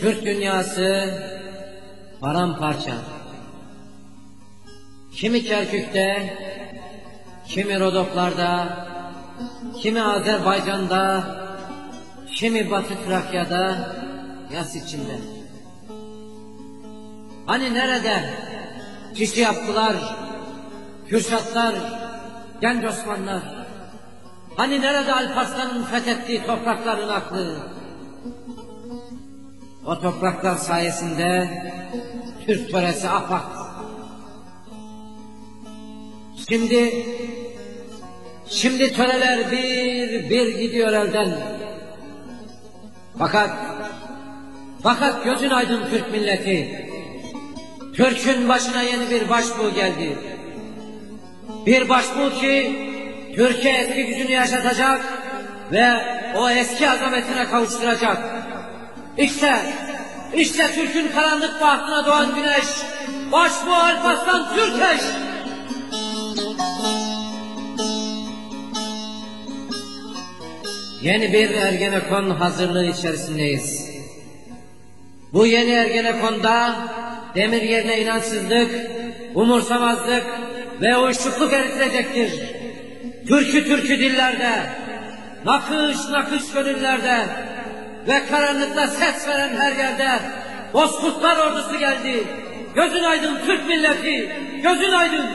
Kürt dünyası paramparça. Kimi Kerkük'te, kimi Rodoklar'da, kimi Azerbaycan'da, kimi Batı Trakya'da, yas içinde. Hani nerede kişi yaptılar, Kürşatlar, genç Osmanlılar? Hani nerede Alparslan'ın fethettiği toprakların aklı? O topraklar sayesinde Türk töresi afak. Şimdi, şimdi töreler bir bir gidiyor elden. Fakat, fakat gözün aydın Türk milleti. Türk'ün başına yeni bir başbuğ geldi. Bir başbuğ ki Türkiye eski gücünü yaşatacak ve o eski azametine kavuşturacak. İşte, işte Türk'ün karanlık bahtına doğan güneş, başbuğ Alparslan Türkeş. Yeni bir Ergenekon hazırlığı içerisindeyiz. Bu yeni Ergenekon'da demir yerine inançsızlık, umursamazlık ve uyuşukluk eritilecektir. Türkü türkü dillerde, nakış nakış gönüllerde ve karanlıkta ses veren her yerde Bozkurtlar ordusu geldi. Gözün aydın Türk milleti, gözün aydın.